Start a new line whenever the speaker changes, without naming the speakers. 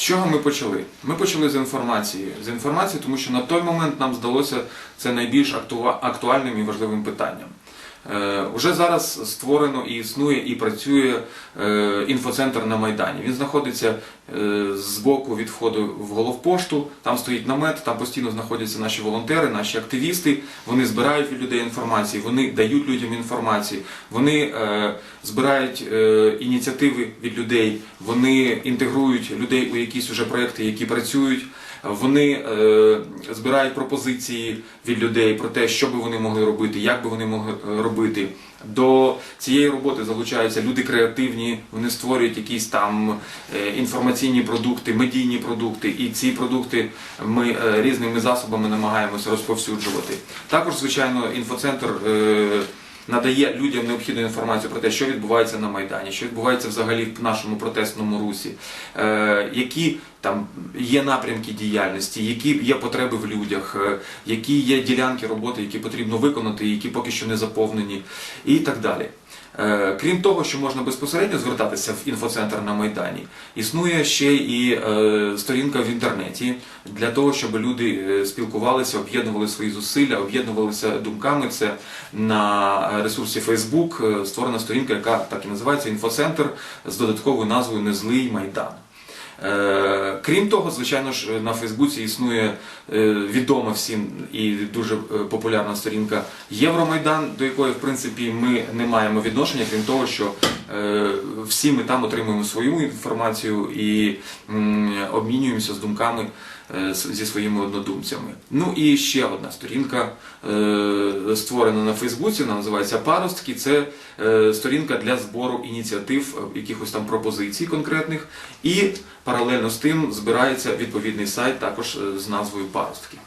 З чого ми почали? Ми почали з інформації. З інформації, тому що на той момент нам здалося це найбільш актуальним і важливим питанням. Е, Уже зараз створено і існує і працює е, інфоцентр на Майдані. Він знаходиться е, з боку від входу в головпошту. Там стоїть намет, там постійно знаходяться наші волонтери, наші активісти. Вони збирають від людей інформацію, вони дають людям інформацію, вони збирають ініціативи від людей, вони інтегрують людей у якісь уже проекти, які працюють. Вони збирають пропозиції від людей про те, що би вони могли робити, як би вони могли е, робити. До цієї роботи залучаються люди креативні, вони створюють якісь там е, інформаційні продукти, медійні продукти, і ці продукти ми е, різними засобами намагаємося розповсюджувати. Також, звичайно, інфоцентр. Надає людям необхідну інформацію про те, що відбувається на Майдані, що відбувається взагалі в нашому протестному русі, е, які там є напрямки діяльності, які є потреби в людях, е, які є ділянки роботи, які потрібно виконати, які поки що не заповнені, і так далі. Е, Крім того, що можна безпосередньо звертатися в інфоцентр на Майдані, існує ще і е, сторінка в інтернеті для того, щоб люди е, спілкувалися, об'єднували свої зусилля, об'єднувалися думками. Це на ресурсі Facebook створена сторінка, яка так і називається інфоцентр з додатковою назвою Незлий Майдан. Е, Крім того, звичайно ж, на Фейсбуці існує е, відома всім і дуже е, популярна сторінка Євромайдан, до якої, в принципі, ми не маємо відношення, крім того, що всі ми там отримуємо свою інформацію і обмінюємося з думками е, зі своїми однодумцями. Ну і ще одна сторінка е, створена на Фейсбуці, вона називається Паростки. Це е, сторінка для збору ініціатив, е, якихось там пропозицій конкретних. І паралельно з тим збирається відповідний сайт також е, з назвою Паростки.